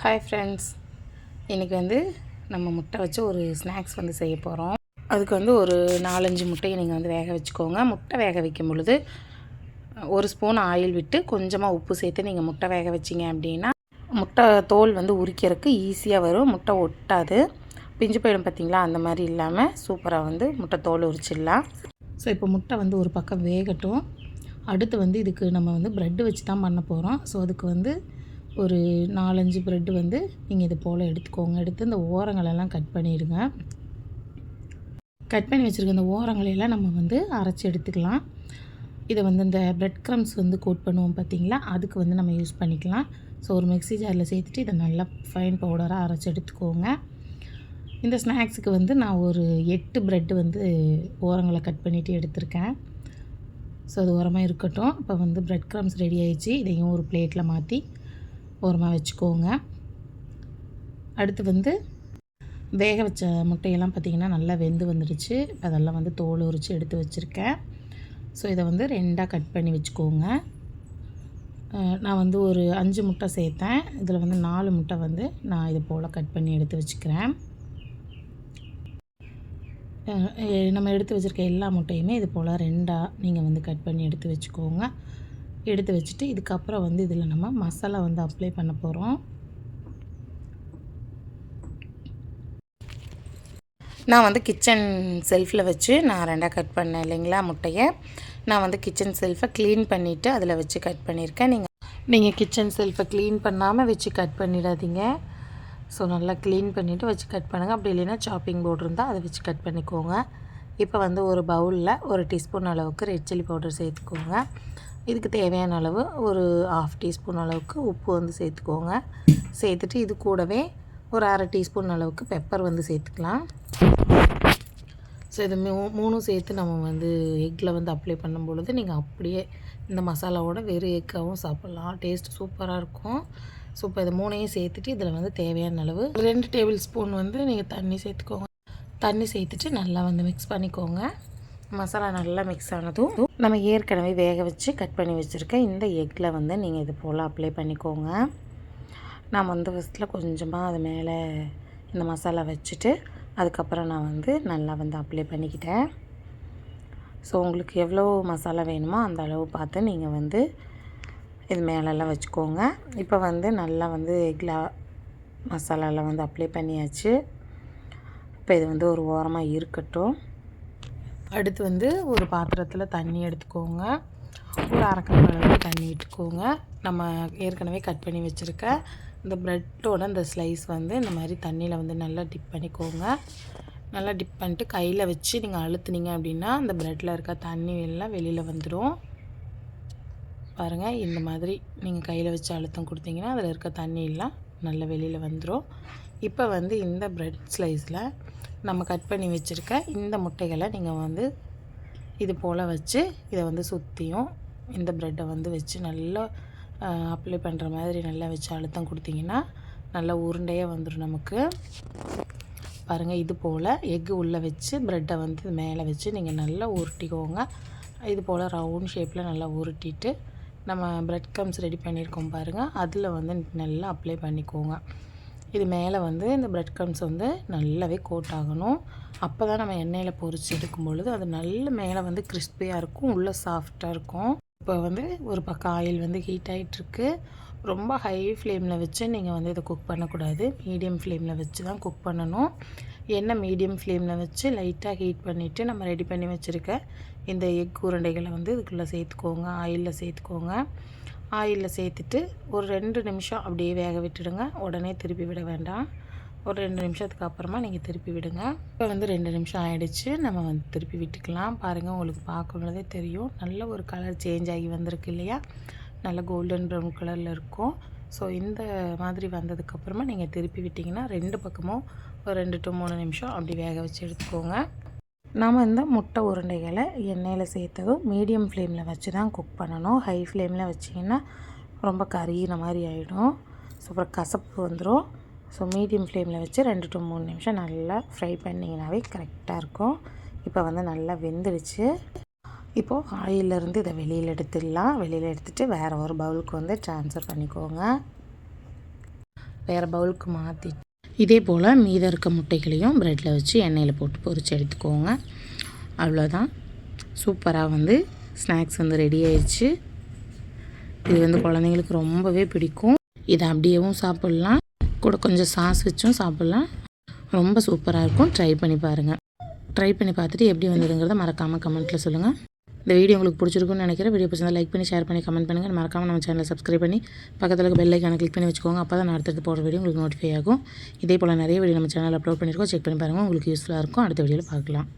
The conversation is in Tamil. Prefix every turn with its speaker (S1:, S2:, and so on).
S1: ஹாய் ஃப்ரெண்ட்ஸ் இன்றைக்கி வந்து நம்ம முட்டை வச்சு ஒரு ஸ்நாக்ஸ் வந்து செய்ய போகிறோம் அதுக்கு வந்து ஒரு நாலஞ்சு முட்டையை நீங்கள் வந்து வேக வச்சுக்கோங்க. முட்டை வேக வைக்கும் பொழுது ஒரு ஸ்பூன் ஆயில் விட்டு கொஞ்சமாக உப்பு சேர்த்து நீங்கள் முட்டை வேக வச்சிங்க அப்படின்னா முட்டை தோல் வந்து உரிக்கிறதுக்கு ஈஸியாக வரும். முட்டை ஒட்டாது. பிஞ்சு போயிடும் பார்த்தீங்களா அந்த மாதிரி இல்லாமல் சூப்பராக வந்து முட்டை தோல் உரிச்சிடலாம். ஸோ இப்போ முட்டை வந்து ஒரு பக்கம் வேகட்டும். அடுத்து வந்து இதுக்கு நம்ம வந்து ப்ரெட்டு வச்சு தான் பண்ண போகிறோம் ஸோ அதுக்கு வந்து ஒரு நாலஞ்சு ப்ரெட்டு வந்து நீங்கள் இது போல் எடுத்துக்கோங்க. எடுத்து இந்த ஓரங்களெல்லாம் கட் பண்ணிடுங்க. கட் பண்ணி வச்சுருக்க இந்த ஓரங்களையெல்லாம் நம்ம வந்து அரைச்சி எடுத்துக்கலாம். இதை வந்து இந்த ப்ரெட் க்ரம்ஸ் வந்து கோட் பண்ணுவோம் பார்த்தீங்களா அதுக்கு வந்து நம்ம யூஸ் பண்ணிக்கலாம். ஸோ ஒரு மிக்ஸி ஜாரில் சேர்த்துட்டு இதை நல்லா ஃபைன் பவுடராக அரைச்சி எடுத்துக்கோங்க. இந்த ஸ்நாக்ஸுக்கு வந்து நான் ஒரு எட்டு ப்ரெட்டு வந்து ஓரங்களை கட் பண்ணிவிட்டு எடுத்திருக்கேன். ஸோ அது ஓரமாக இருக்கட்டும். இப்போ வந்து ப்ரெட் க்ரம்ஸ் ரெடி ஆகிடுச்சு இதையும் ஒரு பிளேட்டில் மாற்றி ஓரமாக வச்சுக்கோங்க. அடுத்து வந்து வேக வச்ச முட்டையெல்லாம் பார்த்திங்கன்னா நல்லா வெந்து வந்துடுச்சு. அதெல்லாம் வந்து தோல் உரித்து எடுத்து வச்சுருக்கேன். ஸோ இதை வந்து ரெண்டாக கட் பண்ணி வச்சுக்கோங்க. நான் வந்து ஒரு அஞ்சு முட்டை சேர்த்தேன். இதில் வந்து நாலு முட்டை வந்து நான் இது போல் கட் பண்ணி எடுத்து வச்சுக்கிறேன். நம்ம எடுத்து வச்சுருக்க எல்லா முட்டையுமே இது போல் ரெண்டாக நீங்கள் வந்து கட் பண்ணி எடுத்து வச்சுக்கோங்க. எடுத்து வச்சுட்டு இதுக்கப்புறம் வந்து இதில் நம்ம மசாலா வந்து அப்ளை பண்ண போகிறோம். நான் வந்து கிச்சன் செல்ஃபில் வச்சு நான் ரெண்டாக கட் பண்ணேன் இல்லைங்களா முட்டையை. நான் வந்து கிச்சன் செல்ஃபை க்ளீன் பண்ணிவிட்டு அதில் வச்சு கட் பண்ணியிருக்கேன். நீங்கள் நீங்கள் கிச்சன் செல்ஃபை க்ளீன் பண்ணாமல் வச்சு கட் பண்ணிடாதீங்க. ஸோ நல்லா க்ளீன் பண்ணிவிட்டு வச்சு கட் பண்ணுங்கள் அப்படி இல்லைன்னா சாப்பிங் போர்டு இருந்தால் அதை வச்சு கட் பண்ணிக்கோங்க. இப்போ வந்து ஒரு பவுலில் ஒரு டீஸ்பூன் அளவுக்கு ரெட் சில்லி பவுடர் சேர்த்துக்கோங்க. இதுக்கு தேவையான அளவு ஒரு ஆஃப் டீஸ்பூன் அளவுக்கு உப்பு வந்து சேர்த்துக்கோங்க. சேர்த்துட்டு இது கூடவே ஒரு அரை டீஸ்பூன் அளவுக்கு பெப்பர் வந்து சேர்த்துக்கலாம். ஸோ இது மூ மூணும் சேர்த்து நம்ம வந்து எக்கில் வந்து அப்ளை பண்ணும் பொழுது நீங்கள் அப்படியே இந்த மசாலாவோட வெறும் எக்காகவும் சாப்பிட்லாம். டேஸ்ட் சூப்பராக இருக்கும். ஸோ இப்போ இது மூணையும் சேர்த்துட்டு இதில் வந்து தேவையான அளவு ரெண்டு டேபிள் ஸ்பூன் வந்து நீங்கள் தண்ணி சேர்த்துக்கோங்க. தண்ணி சேர்த்துட்டு நல்லா வந்து மிக்ஸ் பண்ணிக்கோங்க. மசாலா நல்லா மிக்ஸ் ஆனதும் நம்ம ஏற்கனவே வேக வச்சு கட் பண்ணி வச்சுருக்க இந்த எக்கில் வந்து நீங்கள் இது போல் அப்ளை பண்ணிக்கோங்க. நான் வந்து ஃபஸ்ட்டில் கொஞ்சமாக அது மேலே இந்த மசாலா வச்சுட்டு அதுக்கப்புறம் நான் வந்து நல்லா வந்து அப்ளை பண்ணிக்கிட்டேன். ஸோ உங்களுக்கு எவ்வளோ மசாலா வேணுமோ அந்த அளவு பார்த்து நீங்கள் வந்து இது மேலெல்லாம் வச்சுக்கோங்க. இப்போ வந்து நல்லா வந்து எக்ல மசாலாலாம் வந்து அப்ளை பண்ணியாச்சு. இப்போ இது வந்து ஒரு ஓரமாக இருக்கட்டும். அடுத்து வந்து ஒரு பாத்திரத்தில் தண்ணி எடுத்துக்கோங்க. ஒரு அரைக்கப் அளவுக்கு தண்ணி விட்டுக்கோங்க நம்ம ஏற்கனவே கட் பண்ணி வச்சுருக்க இந்த ப்ரெட்டோட இந்த ஸ்லைஸ் வந்து இந்த மாதிரி தண்ணியில் வந்து நல்லா டிப் பண்ணிக்கோங்க. நல்லா டிப் பண்ணிட்டு கையில் வச்சு நீங்கள் அழுத்துனீங்க அப்படின்னா அந்த ப்ரெட்டில் இருக்க தண்ணி எல்லாம் வெளியில் வந்துடும் பாருங்கள் இந்த மாதிரி நீங்கள் கையில் வச்சு அழுத்தம் கொடுத்தீங்கன்னா அதில் இருக்க தண்ணி எல்லாம் நல்லா வெளியில் வந்துடும் இப்போ வந்து இந்த ப்ரெட் ஸ்லைஸில் நம்ம கட் பண்ணி வச்சுருக்க இந்த முட்டைகளை நீங்கள் வந்து இது போல் வச்சு இதை வந்து சுற்றியும் இந்த ப்ரெட்டை வந்து வச்சு நல்லா அப்ளை பண்ணுற மாதிரி நல்லா வச்சு அழுத்தம் கொடுத்தீங்கன்னா நல்லா உருண்டையாக வந்துடும் நமக்கு. பாருங்கள் இது போல் எக்கு உள்ளே வச்சு ப்ரெட்டை வந்து மேலே வச்சு நீங்கள் நல்லா உருட்டிக்கோங்க. இது போல் ரவுண்ட் ஷேப்பில் நல்லா உருட்டிட்டு நம்ம ப்ரெட் கம்ஸ் ரெடி பண்ணியிருக்கோம் பாருங்கள் அதில் வந்து நல்லா அப்ளை பண்ணிக்கோங்க. இது மேலே வந்து இந்த ப்ரெட் கம்ஸ் வந்து நல்லாவே கோட் ஆகணும். அப்போ தான் நம்ம எண்ணெயில் பொறிச்சு எடுக்கும் பொழுது அது நல்ல மேலே வந்து கிறிஸ்பியாக இருக்கும் உள்ளே சாஃப்டாக இருக்கும். இப்போ வந்து ஒரு பக்கம் ஆயில் வந்து ஹீட் ஆகிட்டுருக்கு ரொம்ப ஹை ஃப்ளேமில் வச்சு நீங்கள் வந்து இதை குக் பண்ணக்கூடாது. மீடியம் ஃப்ளேமில் வச்சு தான் குக் பண்ணணும். எண்ணெய் மீடியம் ஃப்ளேமில் வச்சு லைட்டாக ஹீட் பண்ணிவிட்டு நம்ம ரெடி பண்ணி வச்சுருக்க இந்த எக் உருண்டைகளை வந்து இதுக்குள்ளே சேர்த்துக்கோங்க ஆயிலில் சேர்த்துக்கோங்க. ஆயிலில் சேர்த்துட்டு ஒரு ரெண்டு நிமிஷம் அப்படியே வேக விட்டுடுங்க. உடனே திருப்பி விட வேண்டாம். ஒரு ரெண்டு நிமிஷத்துக்கு அப்புறமா நீங்கள் திருப்பி விடுங்க. இப்போ வந்து ரெண்டு நிமிஷம் ஆகிடுச்சு நம்ம வந்து திருப்பி விட்டுக்கலாம். பாருங்கள் உங்களுக்கு பார்க்கும்போதே தெரியும். நல்ல ஒரு கலர் சேஞ்ச் ஆகி வந்திருக்கு இல்லையா? நல்ல கோல்டன் ப்ரௌன் கலரில் இருக்கும். ஸோ இந்த மாதிரி வந்ததுக்கப்புறமா நீங்கள் திருப்பி விட்டிங்கன்னா ரெண்டு பக்கமும் ஒரு ரெண்டு டு மூணு நிமிஷம் அப்படி வேக வச்சு எடுத்துக்கோங்க. நாம் இந்த முட்டை உருண்டைகளை எண்ணெயில் சேர்த்ததும் மீடியம் ஃப்ளேமில் வச்சு தான் குக் பண்ணணும். ஹை ஃப்ளேமில் வச்சிங்கன்னா ரொம்ப கரியிற மாதிரி ஆகிடும் ஸோ அப்புறம் கசப்பு வந்துடும் ஸோ மீடியம் ஃப்ளேமில் வச்சு ரெண்டு டு மூணு நிமிஷம் நல்லா ஃப்ரை பண்ணிங்கனாவே கரெக்டாக இருக்கும். இப்போ வந்து நல்லா வெந்துடுச்சு. இப்போது ஆயிலிருந்து இதை வெளியில் எடுத்துடலாம். வெளியில் எடுத்துகிட்டு வேறு ஒரு பவுலுக்கு வந்து ட்ரான்ஸ்ஃபர் பண்ணிக்கோங்க. வேறு பவுலுக்கு மாற்றி இதே போல் மீதம் இருக்க முட்டைகளையும் ப்ரெட்டில் வச்சு எண்ணெயில் போட்டு பொறிச்சு எடுத்துக்கோங்க. அவ்வளோதான். சூப்பராக வந்து ஸ்நாக்ஸ் வந்து ரெடி ஆயிடுச்சு. இது வந்து குழந்தைங்களுக்கு ரொம்பவே பிடிக்கும். இதை அப்படியேவும் சாப்பிட்லாம். கூட கொஞ்சம் சாஸ் வச்சும் சாப்பிட்லாம். ரொம்ப சூப்பராக இருக்கும். ட்ரை பண்ணி பாருங்கள் ட்ரை பண்ணி பார்த்துட்டு எப்படி வந்ததுங்கிறத மறக்காமல் கமெண்ட்டில் சொல்லுங்கள் இந்த வீடியோ உங்களுக்கு பிடிச்சிருக்குன்னு நினைக்கிறேன். வீடியோ பிடிச்சிருந்தா லைக் பண்ணி ஷேர் பண்ணி கமெண்ட் பண்ணுங்கள் மறக்காமல் நம்ம சேனலை சப்ஸ்கிரைப் பண்ணி பக்கத்தில் இருக்க பெல் ஐக்கான கிளிக் பண்ணி வச்சுக்கோங்க. அப்போ தான் நான் அடுத்தடுத்து போகிற வீடியோ உங்களுக்கு நோட்டிஃபை ஆகும். இதே போல் நிறைய வீடியோ நம்ம சேனல் அப்லோட் பண்ணியிருக்கோம். செக் பண்ணி பாருங்கள் உங்களுக்கு யூஸ்ஃபுல்லாக இருக்கும். அடுத்த வீடியோவில் பார்க்கலாம்.